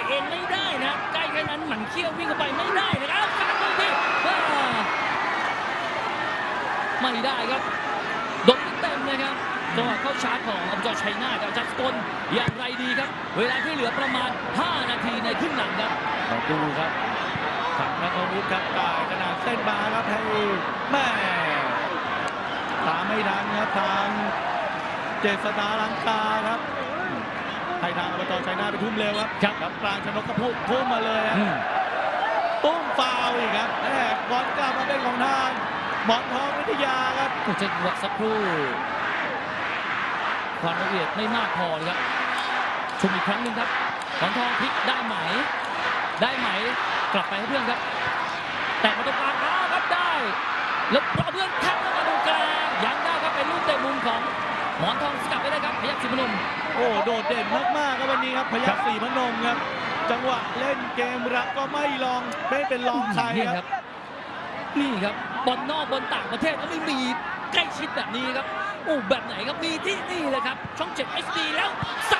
ะเองไม่ได้นะใกล้แค่นั้นหมันเขี้ยววิ่งเข้าไปไม่ได้นะครับการบอลที่อ่าไม่ได้ครับโดนเต็มๆนะครับจังหวะเข้าชาร์จของอบจชัยนาทกับจัสกลอย่างไรดีครับ เวลาที่เหลือประมาณ 5 นาทีในครึ่งหลังครับมาดูครับทางนักอาวุธครับจ่ายขนาดเส้นมาครับให้แม่ตามไม่ทันครับทางเจษดาลังกาครับให้ ทางอบตชัยนาทไปทุ่มเร็วครับครับครับกลางชนกกระพุ้ทุ่มมาเลยครับอืมตุ้มฟาวล์อีกครับแหมบอลกลับมาเป็นของทางหมอนทองวิทยาครับถูกจังหวะสักครู่ความละเอียดไม่มากพอเลยครับชมอีกครั้งหนึ่งครับหมอนทองพลิกได้ไหม ได้ไหมกลับไปให้เพื่อนครับ แต่มาตรงกลางอ้าวครับได้ แล้วรอเพื่อนแทงเข้ามาตรงกลางยังได้ครับเป็นลูกเตะมุมของ หมอนทองสกัดไปได้ครับพยัคฆ์สิมพนมโอ้โดดเด่นมากๆครับวันนี้ครับพยัคฆ์ศรีพนมครับ จังหวะเล่นเกมรับก็ไม่ลองไม่เป็นรองใครนี่คครับรับ นี่ครับบอลนอกบอลต่างประเทศแล้วไม่มีใกล้ชิดแบบนี้ครับโอ้แบบไหนครับมีที่นี่เลยครับช่องเจ็ด HD แล้วสับ